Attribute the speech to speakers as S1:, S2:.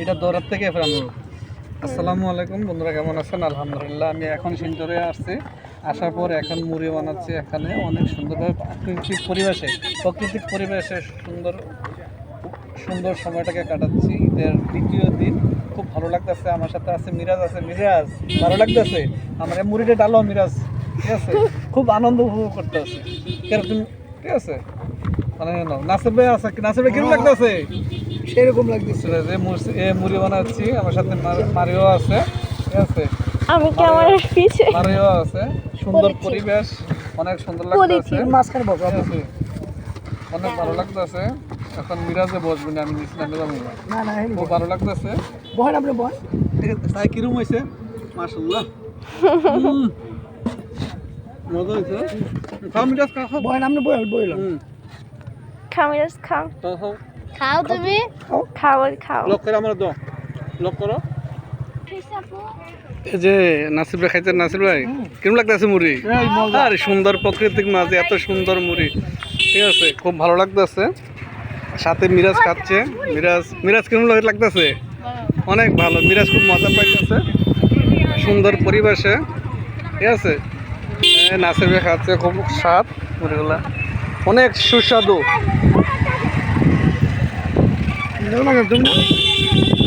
S1: এটা দৌড়ার থেকে ফেরানো। আসসালামু আলাইকুম, বন্ধুরা কেমন আছেন? আলহামদুলিল্লাহ, আমি এখন সিন্দরে আসছি। আসার পর এখন মুড়ি বানাচ্ছি এখানে। অনেক সুন্দরভাবে প্রাকৃতিক পরিবেশে প্রাকৃতিক পরিবেশে সুন্দর সুন্দর সময়টাকে কাটাচ্ছি। ঈদের দ্বিতীয় দিন, খুব ভালো লাগতেছে। আমার সাথে আছে মিরাজ আছে মিরাজ, ভালো লাগতেছে? আমার মুড়িটা ডালো, মিরাজ, ঠিক আছে? খুব আনন্দ উপভোগ করতে আছে? কীরকম ঠিক আছে? মানে নাসির ভাই আছে নাসির ভাই কীরকম লাগতেছে?
S2: সেরকম লাগতেছে।
S1: যে এ মুড়ি বানাচ্ছি আমার সাথে মার- মারিও আছে ঠিক আছে?
S3: আমি ক্যামেরার পিছে
S1: মারিও আছে সুন্দর পরিবেশ অনেক সুন্দর লাগতেছে।
S2: মাঝখানে বসো
S1: আছে? অনেক ভালো লাগতেছে। এখন মিরাজে বসবি না আমি নিচে নামে যাব না।
S2: না
S1: খুব ভালো লাগতেছে।
S2: বহেন আপনি বহেন
S1: ঠিক আছে তাই কিরম হয়েছে? মাশাল্লাহ হুম। মজা হয়েছে। খাও মিরাজ খাও।
S2: বহেন আপনি বহেন
S3: ক্যামেরাস খাও
S1: খাও। খাও
S3: তুমি? খাও। খাও
S1: লক করে আমার দাও। লক করো। এই যে নাসির ভাই খাইতে নাসির ভাই? কিরম লাগতেছে মুড়ি? আর সুন্দর প্রাকৃতিক মাঝে এত সুন্দর মুড়ি। ঠিক আছে খুব ভালো লাগতেছে। সাথে মিরাজ খাচ্ছে। মিরাজ মিরাজ কেমন লাগতেছে? অনেক ভালো। মিরাজ খুব মজা পাইতেছে। সুন্দর পরিবেশে। ঠিক আছে? নাসির ভাই খাচ্ছে খুব স্বাদ মুড়িগুলা। অনেক সুস্বাদু।
S2: 那个怎么？